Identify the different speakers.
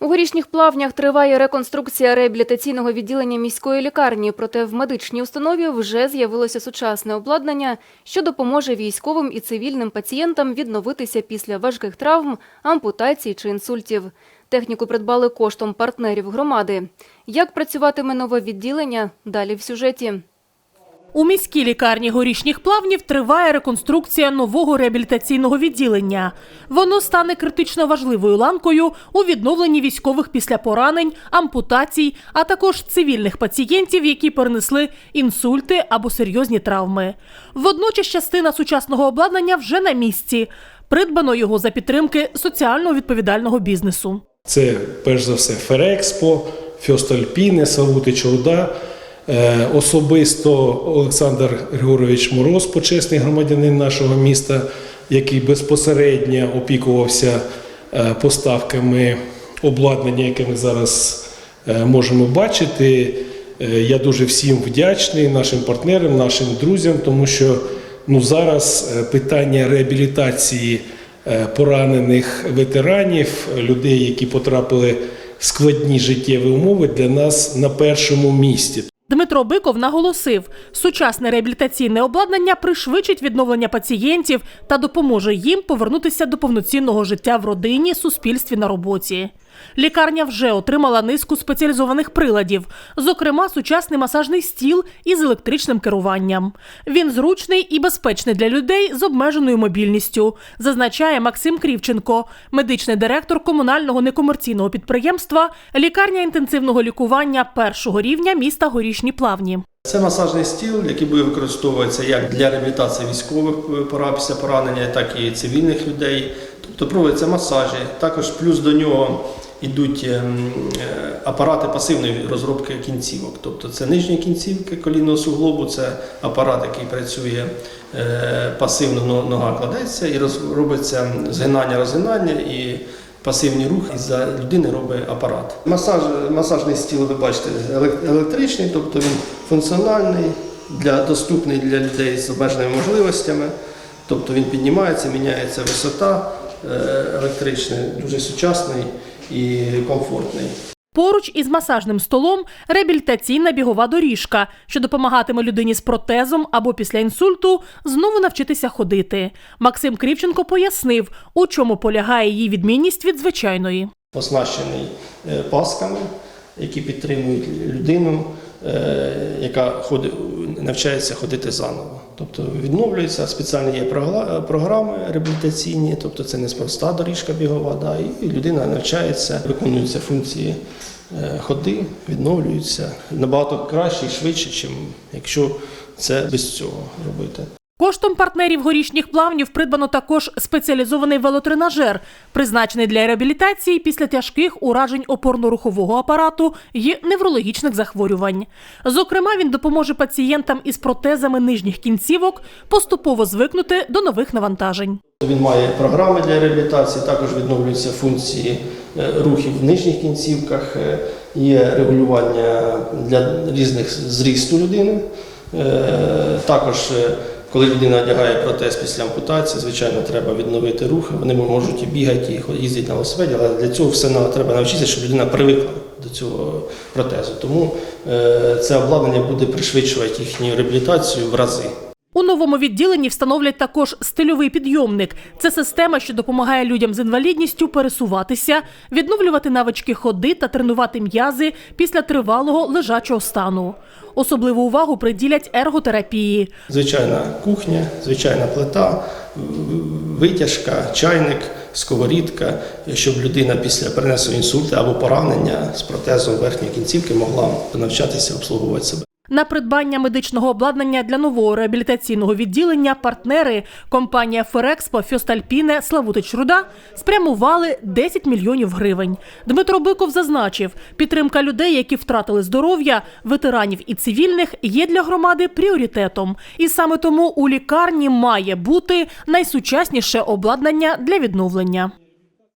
Speaker 1: У горішніх плавнях триває реконструкція реабілітаційного відділення міської лікарні. Проте в медичній установі вже з'явилося сучасне обладнання, що допоможе військовим і цивільним пацієнтам відновитися після важких травм, ампутацій чи інсультів. Техніку придбали коштом партнерів громади. Як працюватиме нове відділення? Далі в сюжеті.
Speaker 2: У міській лікарні горішніх плавнів триває реконструкція нового реабілітаційного відділення. Воно стане критично важливою ланкою у відновленні військових після поранень, ампутацій, а також цивільних пацієнтів, які перенесли інсульти або серйозні травми. Водночас частина сучасного обладнання вже на місці. Придбано його за підтримки соціально відповідального бізнесу.
Speaker 3: Це перш за все Ферекспо, Фьостальпіне, Савути Чорда. Е, Особисто Олександр Григорович Мороз, почесний громадянин нашого міста, який безпосередньо опікувався е, поставками обладнання, яке ми зараз е, можемо бачити. Я дуже всім вдячний, нашим партнерам, нашим друзям, тому що ну, зараз питання реабілітації поранених ветеранів, людей, які потрапили в складні життєві умови, для нас на першому місці.
Speaker 2: Дмитро Биков наголосив, сучасне реабілітаційне обладнання пришвидшить відновлення пацієнтів та допоможе їм повернутися до повноцінного життя в родині, суспільстві на роботі. Лікарня вже отримала низку спеціалізованих приладів, зокрема сучасний масажний стіл із електричним керуванням. Він зручний і безпечний для людей з обмеженою мобільністю, зазначає Максим Крівченко, медичний директор комунального некомерційного підприємства Лікарня інтенсивного лікування першого рівня міста Горішні Плавні.
Speaker 4: Це масажний стіл, який буде використовуватися як для реабілітації військових е, після поранення, так і цивільних людей. Тобто проводяться масажі. Також плюс до нього йдуть ем, е, апарати пасивної розробки кінцівок. Тобто це нижні кінцівки колінного суглобу, це апарат, який працює е, пасивно, нога кладеться і робиться згинання, розгинання і пасивні рухи за людини робить апарат. Масаж, масажний стіл, ви бачите, електричний, тобто він функціональний, для, доступний для людей з обмеженими можливостями. Тобто він піднімається, міняється висота е, електричний, дуже сучасний і комфортний.
Speaker 2: Поруч із масажним столом реабілітаційна бігова доріжка, що допомагатиме людині з протезом або після інсульту знову навчитися ходити. Максим Крівченко пояснив, у чому полягає її відмінність від звичайної.
Speaker 4: оснащений е, пасками, які підтримують людину, яка ходи, навчається ходити заново. Тобто відновлюється, спеціальні є програми реабілітаційні, тобто це неспроста доріжка бігова, да, і людина навчається, виконуються функції е, ходи, відновлюються набагато краще і швидше, ніж якщо це без цього робити.
Speaker 2: Коштом партнерів горішніх плавнів придбано також спеціалізований велотренажер, призначений для реабілітації після тяжких уражень опорно-рухового апарату і неврологічних захворювань. Зокрема, він допоможе пацієнтам із протезами нижніх кінцівок поступово звикнути до нових навантажень.
Speaker 4: Він має програми для реабілітації, також відновлюються функції е, рухів в нижніх кінцівках, е, є регулювання для різних зрісту людини. Е, Також, коли людина одягає протез після ампутації, звичайно, треба відновити рухи. Вони можуть і бігати, і їздити на велосипеді, але для цього все треба навчитися, щоб людина привикла до цього протезу. Тому е, це обладнання буде пришвидшувати їхню реабілітацію в рази.
Speaker 2: У новому відділенні встановлять також стильовий підйомник. Це система, що допомагає людям з інвалідністю пересуватися, відновлювати навички ходи та тренувати м'язи після тривалого лежачого стану. Особливу увагу приділять ерготерапії.
Speaker 4: Звичайна кухня, звичайна плита, витяжка, чайник, сковорідка, щоб людина після перенесеного інсульту або поранення з протезом верхньої кінцівки могла навчатися обслуговувати себе.
Speaker 2: На придбання медичного обладнання для нового реабілітаційного відділення партнери компанія Ферекспо, Фьостальпіне, Славутич Руда спрямували 10 мільйонів гривень. Дмитро Биков зазначив, підтримка людей, які втратили здоров'я, ветеранів і цивільних, є для громади пріоритетом. І саме тому у лікарні має бути найсучасніше обладнання для відновлення.